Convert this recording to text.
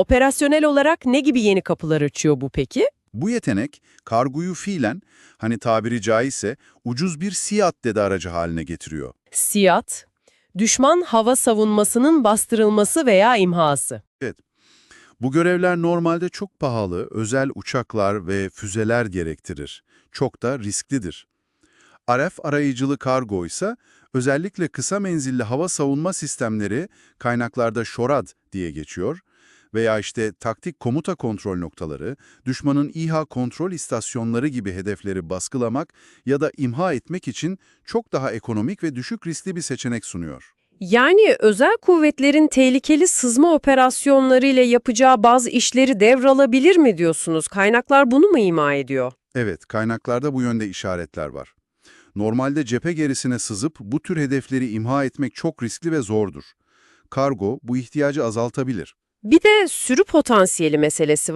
Operasyonel olarak ne gibi yeni kapılar açıyor bu peki? Bu yetenek, kargoyu fiilen, hani tabiri caizse ucuz bir siyah dede aracı haline getiriyor. SİAD, düşman hava savunmasının bastırılması veya imhası. Bu görevler normalde çok pahalı, özel uçaklar ve füzeler gerektirir. Çok da risklidir. RF arayıcılı kargo ise özellikle kısa menzilli hava savunma sistemleri kaynaklarda ŞORAD diye geçiyor veya işte taktik komuta kontrol noktaları, düşmanın İHA kontrol istasyonları gibi hedefleri baskılamak ya da imha etmek için çok daha ekonomik ve düşük riskli bir seçenek sunuyor. Yani özel kuvvetlerin tehlikeli sızma operasyonları ile yapacağı bazı işleri devralabilir mi diyorsunuz? Kaynaklar bunu mu ima ediyor? Evet, kaynaklarda bu yönde işaretler var. Normalde cephe gerisine sızıp bu tür hedefleri imha etmek çok riskli ve zordur. Kargo bu ihtiyacı azaltabilir. Bir de sürü potansiyeli meselesi var.